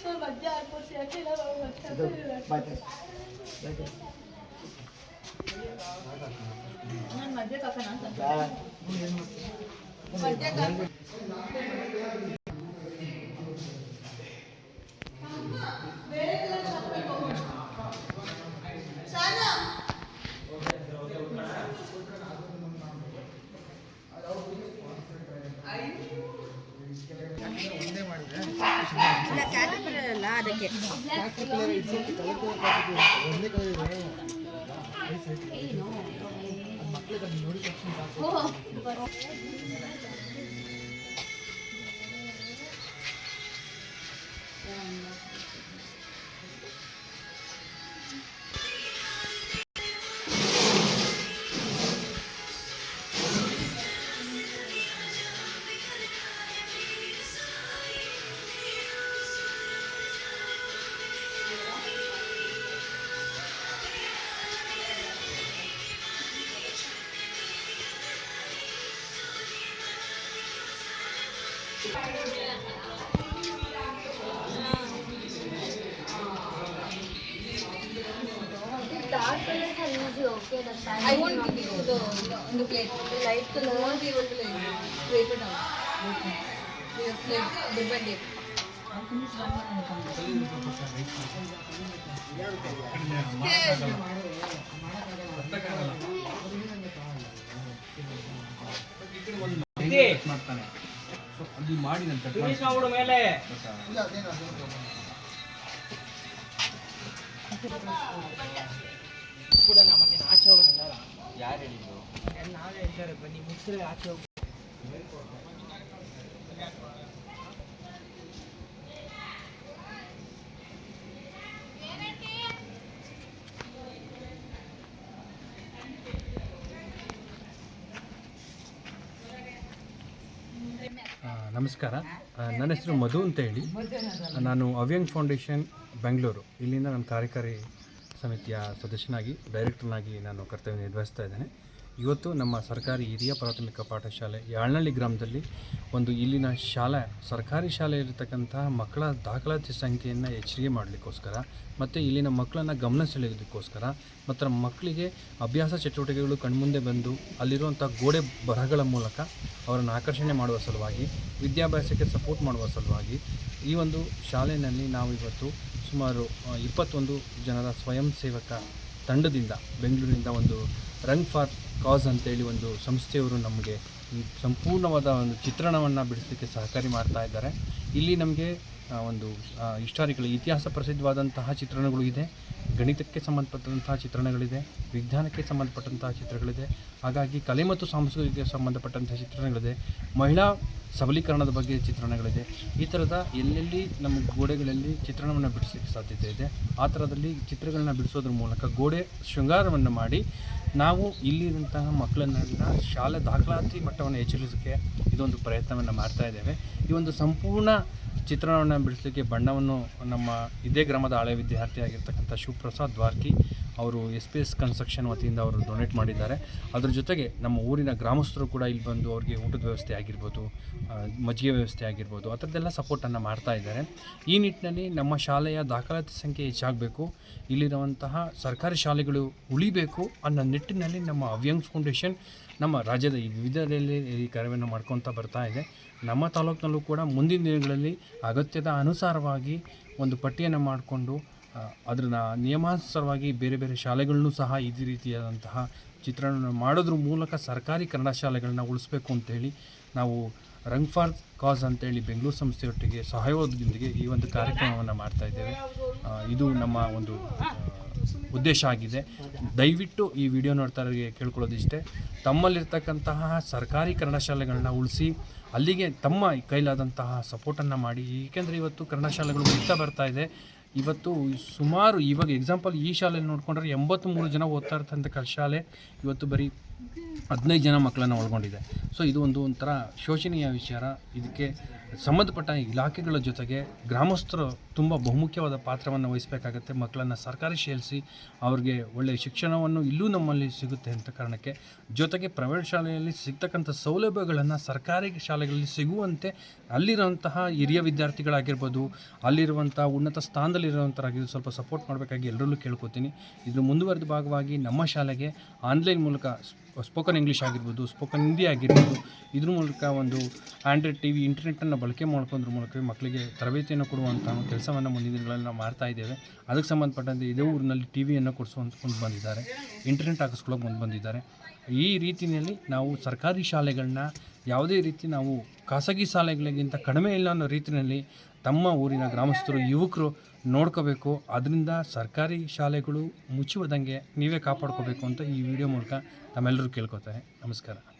Sir ಮಧ್ಯ ಆಡ್ಕೊಡ್ಸಿ ಯಾಕೆ ಇಲ್ಲ ನಾವು ಮತ್ತೆ ನಾನು ಮಧ್ಯ ಅಂತ ಮಧ್ಯ ಕಾಕ ಅದಕ್ಕೆ. I won't give you the, the, the plate. light You won't be able to like scrape it out. We have like dip and dip. ಮಾಡ್ತಾನೆ ಅಲ್ಲಿ ಮಾಡಿ ನಾನು ಕಟ್ ಫಿನಿಶ್ ಮಾಡ್ಬಿಡು ಮೇಲೆ. ಬಿಡೋಣ ಮತ್ತೆ ಆಚೆ ಹೋಗೋಣ ಯಾರು ಹೇಳಿದ್ರು ನಾವೇ ಹೇಳ್ತಾರೆ ಬನ್ನಿ ಮುಗಿಸ್ರೆ ಆಚೆ ಹೋಗಿ ನಮಸ್ಕಾರ. ನನ್ನ ಹೆಸರು ಮಧು ಅಂತ ಹೇಳಿ ನಾನು ಅವ್ಯಂಗ್ ಫೌಂಡೇಶನ್, ಬೆಂಗಳೂರು. ಇಲ್ಲಿಂದ ನಾನು ಕಾರ್ಯಕಾರಿ ಸಮಿತಿಯ ಸದಸ್ಯನಾಗಿ, ಡೈರೆಕ್ಟರ್ನಾಗಿ ನಾನು ಕರ್ತವ್ಯ ನಿರ್ವಹಿಸ್ತಾ ಇದ್ದೇನೆ. ಇವತ್ತು ನಮ್ಮ ಸರ್ಕಾರಿ ಹಿರಿಯ ಪ್ರಾಥಮಿಕ ಪಾಠಶಾಲೆ ಯಾಳ್ನಳ್ಳಿ ಗ್ರಾಮದಲ್ಲಿ ಒಂದು ಇಲ್ಲಿನ ಶಾಲೆ, ಸರ್ಕಾರಿ ಶಾಲೆಯಲ್ಲಿರ್ತಕ್ಕಂತಹ ಮಕ್ಕಳ ದಾಖಲಾತಿ ಸಂಖ್ಯೆಯನ್ನು ಹೆಚ್ಚಿಗೆ ಮಾಡಲಿಕ್ಕೋಸ್ಕರ ಮತ್ತು ಇಲ್ಲಿನ ಮಕ್ಕಳನ್ನು ಗಮನ ಸೆಳೆಯೋದಕ್ಕೋಸ್ಕರ ಮತ್ತು ಮಕ್ಕಳಿಗೆ ಅಭ್ಯಾಸ ಚಟುವಟಿಕೆಗಳು ಕಣ್ಮುಂದೆ ಬಂದು ಅಲ್ಲಿರುವಂಥ ಗೋಡೆ ಬರಹಗಳ ಮೂಲಕ ಅವರನ್ನು ಆಕರ್ಷಣೆ ಮಾಡುವ ಸಲುವಾಗಿ, ವಿದ್ಯಾಭ್ಯಾಸಕ್ಕೆ ಸಪೋರ್ಟ್ ಮಾಡುವ ಸಲುವಾಗಿ ಈ ಒಂದು ಶಾಲೆಯಲ್ಲಿ ನಾವು ಇವತ್ತು ಸುಮಾರು ಇಪ್ಪತ್ತೊಂದು ಜನರ ಸ್ವಯಂ ಸೇವಕ ತಂಡದಿಂದ, ಬೆಂಗಳೂರಿನಿಂದ ಒಂದು ರಂಗ್ ಫಾರ್ ಕಾಸ್ ಅಂತೇಳಿ ಒಂದು ಸಂಸ್ಥೆಯವರು ನಮಗೆ ಈ ಸಂಪೂರ್ಣವಾದ ಒಂದು ಚಿತ್ರಣವನ್ನು ಬಿಡಿಸಲಿಕ್ಕೆ ಸಹಕಾರಿ ಮಾಡ್ತಾ ಇದ್ದಾರೆ. ಇಲ್ಲಿ ನಮಗೆ ಒಂದು ಹಿಸ್ಟಾರಿಕಲ್, ಇತಿಹಾಸ ಪ್ರಸಿದ್ಧವಾದಂತಹ ಚಿತ್ರಣಗಳು ಇದೆ. ಗಣಿತಕ್ಕೆ ಸಂಬಂಧಪಟ್ಟಂತಹ ಚಿತ್ರಣಗಳಿದೆ. ವಿಜ್ಞಾನಕ್ಕೆ ಸಂಬಂಧಪಟ್ಟಂತಹ ಚಿತ್ರಗಳಿದೆ ಹಾಗಾಗಿ ಕಲೆ ಮತ್ತು ಸಾಂಸ್ಕೃತಿಕ ಸಂಬಂಧಪಟ್ಟಂತಹ ಚಿತ್ರಣಗಳಿದೆ. ಮಹಿಳಾ ಸಬಲೀಕರಣದ ಬಗ್ಗೆ ಚಿತ್ರಣಗಳಿದೆ. ಈ ಥರದ ಎಲ್ಲೆಲ್ಲಿ ನಮ್ಮ ಗೋಡೆಗಳಲ್ಲಿ ಚಿತ್ರಣವನ್ನು ಬಿಡಿಸಲಿಕ್ಕೆ ಸಾಧ್ಯತೆ ಇದೆ, ಆ ಥರದಲ್ಲಿ ಚಿತ್ರಗಳನ್ನ ಬಿಡಿಸೋದ್ರ ಮೂಲಕ ಗೋಡೆ ಶೃಂಗಾರವನ್ನು ಮಾಡಿ ನಾವು ಇಲ್ಲಿರುವಂತಹ ಮಕ್ಕಳನ್ನೆಲ್ಲ ಶಾಲೆ ದಾಖಲಾತಿ ಮಟ್ಟವನ್ನು ಹೆಚ್ಚಿಸೋಕ್ಕೆ ಇದೊಂದು ಪ್ರಯತ್ನವನ್ನು ಮಾಡ್ತಾ ಇದ್ದೇವೆ. ಈ ಒಂದು ಸಂಪೂರ್ಣ ಚಿತ್ರಣವನ್ನು ಬಿಡಿಸಲಿಕ್ಕೆ ಬಣ್ಣವನ್ನು ನಮ್ಮ ಇದೇ ಗ್ರಾಮದ ಹಳೆ ವಿದ್ಯಾರ್ಥಿಯಾಗಿರ್ತಕ್ಕಂಥ ಶಿವಪ್ರಸಾದ್ ದ್ವಾರ್ಕಿ ಅವರು ಎಸ್ ಪಿ ಎಸ್ ಕನ್ಸ್ಟ್ರಕ್ಷನ್ ವತಿಯಿಂದ ಅವರು ಡೊನೇಟ್ ಮಾಡಿದ್ದಾರೆ. ಅದ್ರ ಜೊತೆಗೆ ನಮ್ಮ ಊರಿನ ಗ್ರಾಮಸ್ಥರು ಕೂಡ ಇಲ್ಲಿ ಬಂದು ಅವರಿಗೆ ಊಟದ ವ್ಯವಸ್ಥೆ ಆಗಿರ್ಬೋದು ಮಜ್ಜಿಗೆ ವ್ಯವಸ್ಥೆ ಆಗಿರ್ಬೋದು, ಆ ಥರದ್ದೆಲ್ಲ ಸಪೋರ್ಟನ್ನು ಮಾಡ್ತಾ ಇದ್ದಾರೆ. ಈ ನಿಟ್ಟಿನಲ್ಲಿ ನಮ್ಮ ಶಾಲೆಯ ದಾಖಲಾತಿ ಸಂಖ್ಯೆ ಹೆಚ್ಚಾಗಬೇಕು. ಇಲ್ಲಿರುವಂತಹ ಸರ್ಕಾರಿ ಶಾಲೆಗಳು ಉಳಿಬೇಕು ಅನ್ನೋ ನಿಟ್ಟಿನಲ್ಲಿ ನಮ್ಮ ಅವ್ಯಂಗ್ ಫೌಂಡೇಶನ್ ನಮ್ಮ ರಾಜ್ಯದ ವಿವಿಧದಲ್ಲಿ ಈ ಕಾರ್ಯವನ್ನು ಮಾಡ್ಕೊತಾ ಬರ್ತಾ ಇದೆ. ನಮ್ಮ ತಾಲೂಕಿನಲ್ಲೂ ಕೂಡ ಮುಂದಿನ ದಿನಗಳಲ್ಲಿ ಅಗತ್ಯದ ಅನುಸಾರವಾಗಿ ಒಂದು ಪಟ್ಟಿಯನ್ನು ಮಾಡಿಕೊಂಡು ಅದನ್ನ ನಿಯಮಾನುಸಾರವಾಗಿ ಬೇರೆ ಬೇರೆ ಶಾಲೆಗಳನ್ನೂ ಸಹ ಇದೇ ರೀತಿಯಾದಂತಹ ಚಿತ್ರಣವನ್ನು ಮಾಡೋದ್ರ ಮೂಲಕ ಸರ್ಕಾರಿ ಕನ್ನಡ ಶಾಲೆಗಳನ್ನ ಉಳಿಸ್ಬೇಕು ಅಂತೇಳಿ ನಾವು ರಂಗ್ ಫಾರ್ ಕಾಸ್ ಅಂತೇಳಿ ಬೆಂಗಳೂರು ಸಂಸ್ಥೆಯೊಟ್ಟಿಗೆ ಸಹಯೋಗದೊಂದಿಗೆ ಈ ಒಂದು ಕಾರ್ಯಕ್ರಮವನ್ನು ಮಾಡ್ತಾ ಇದ್ದೇವೆ. ಇದು ನಮ್ಮ ಒಂದು ಉದ್ದೇಶ ಆಗಿದೆ. ದಯವಿಟ್ಟು ಈ ವಿಡಿಯೋ ನೋಡ್ತಾರಿಗೆ ಕೇಳ್ಕೊಳ್ಳೋದಿಷ್ಟೇ. ತಮ್ಮಲ್ಲಿರ್ತಕ್ಕಂತಹ ಸರ್ಕಾರಿ ಕನ್ನಡ ಶಾಲೆಗಳನ್ನ ಉಳಿಸಿ ಅಲ್ಲಿಗೆ ತಮ್ಮ ಕೈಲಾದಂತಹ ಸಪೋರ್ಟನ್ನು ಮಾಡಿ. ಏಕೆಂದರೆ ಇವತ್ತು ಕನ್ನಡ ಶಾಲೆಗಳು ಬರ್ತಾ ಇದೆ. ಇವತ್ತು ಸುಮಾರು ಇವಾಗ ಎಕ್ಸಾಂಪಲ್ ಈ ಶಾಲೆಯಲ್ಲಿ ನೋಡ್ಕೊಂಡ್ರೆ ಎಂಬತ್ತ್ಮೂರು ಜನ ಓದ್ತಾ ಇರ್ತಕ್ಕಂಥ ಶಾಲೆ. ಇವತ್ತು ಬರೀ ಹದಿನೈದು ಜನ ಮಕ್ಕಳನ್ನು ಒಳಗೊಂಡಿದೆ. ಸೊ ಇದು ಒಂದು ಒಂಥರ ಶೋಚನೀಯ ವಿಚಾರ. ಇದಕ್ಕೆ ಸಂಬಂಧಪಟ್ಟ ಇಲಾಖೆಗಳ ಜೊತೆಗೆ ಗ್ರಾಮಸ್ಥರು ತುಂಬ ಬಹುಮುಖ್ಯವಾದ ಪಾತ್ರವನ್ನು ವಹಿಸಬೇಕಾಗತ್ತೆ. ಮಕ್ಕಳನ್ನು ಸರ್ಕಾರಿ ಶೇಲಿಸಿ ಅವ್ರಿಗೆ ಒಳ್ಳೆಯ ಶಿಕ್ಷಣವನ್ನು ಇಲ್ಲೂ ನಮ್ಮಲ್ಲಿ ಸಿಗುತ್ತೆ ಅಂತ ಕಾರಣಕ್ಕೆ ಜೊತೆಗೆ ಪ್ರೈವೇಟ್ ಶಾಲೆಯಲ್ಲಿ ಸಿಗ್ತಕ್ಕಂಥ ಸೌಲಭ್ಯಗಳನ್ನು ಸರ್ಕಾರಿ ಶಾಲೆಗಳಲ್ಲಿ ಸಿಗುವಂತೆ ಅಲ್ಲಿರುವಂತಹ ಹಿರಿಯ ವಿದ್ಯಾರ್ಥಿಗಳಾಗಿರ್ಬೋದು, ಅಲ್ಲಿರುವಂಥ ಉನ್ನತ ಸ್ಥಾನದಲ್ಲಿರುವಂಥರಾಗಿದ್ದು ಸ್ವಲ್ಪ ಸಪೋರ್ಟ್ ಮಾಡಬೇಕಾಗಿ ಎಲ್ಲರಲ್ಲೂ ಕೇಳ್ಕೊತೀನಿ. ಇದ್ರ ಮುಂದುವರೆದ ಭಾಗವಾಗಿ ನಮ್ಮ ಶಾಲೆಗೆ ಆನ್ಲೈನ್ ಮೂಲಕ ಸ್ಪೋಕನ್ ಇಂಗ್ಲೀಷ್ ಆಗಿರ್ಬೋದು ಸ್ಪೋಕನ್ ಹಿಂದಿ ಆಗಿರ್ಬೋದು, ಇದ್ರ ಮೂಲಕ ಒಂದು ಆ್ಯಂಡ್ರಾಯ್ಡ್ ಟಿ ವಿ ಇಂಟರ್ನೆಟ್ಟನ್ನು ಬಳಕೆ ಮಾಡ್ಕೊಂಡ್ರ ಮೂಲಕ ಮಕ್ಕಳಿಗೆ ತರಬೇತಿಯನ್ನು ಕೊಡುವಂಥ ಒಂದು ಕೆಲಸವನ್ನು ಮುಂದಿನ ದಿನಗಳಲ್ಲಿ ನಾವು ಮಾಡ್ತಾ ಇದ್ದೇವೆ. ಅದಕ್ಕೆ ಸಂಬಂಧಪಟ್ಟಂತೆ ಇದೇ ಊರಿನಲ್ಲಿ ಟಿ ವಿಯನ್ನು ಮುಂದೆ ಬಂದಿದ್ದಾರೆ. ಇಂಟರ್ನೆಟ್ ಹಾಕಿಸ್ಕೊಳ್ಳೋಕೆ ಮುಂದೆ ಬಂದಿದ್ದಾರೆ. ಈ ರೀತಿಯಲ್ಲಿ ನಾವು ಸರ್ಕಾರಿ ಶಾಲೆಗಳನ್ನ ಯಾವುದೇ ರೀತಿ ನಾವು ಖಾಸಗಿ ಶಾಲೆಗಳಿಗಿಂತ ಕಡಿಮೆ ಇಲ್ಲ ಅನ್ನೋ ರೀತಿಯಲ್ಲಿ ತಮ್ಮ ಊರಿನ ಗ್ರಾಮಸ್ಥರು, ಯುವಕರು ನೋಡ್ಕೋಬೇಕು. ಅದರಿಂದ ಸರ್ಕಾರಿ ಶಾಲೆಗಳು ಮುಚ್ಚುವುದಂಗೆ ನೀವೇ ಕಾಪಾಡ್ಕೋಬೇಕು ಅಂತ ಈ ವಿಡಿಯೋ ಮೂಲಕ ತಮ್ಮೆಲ್ಲರೂ ಕೇಳ್ಕೊತಾರೆ. ನಮಸ್ಕಾರ.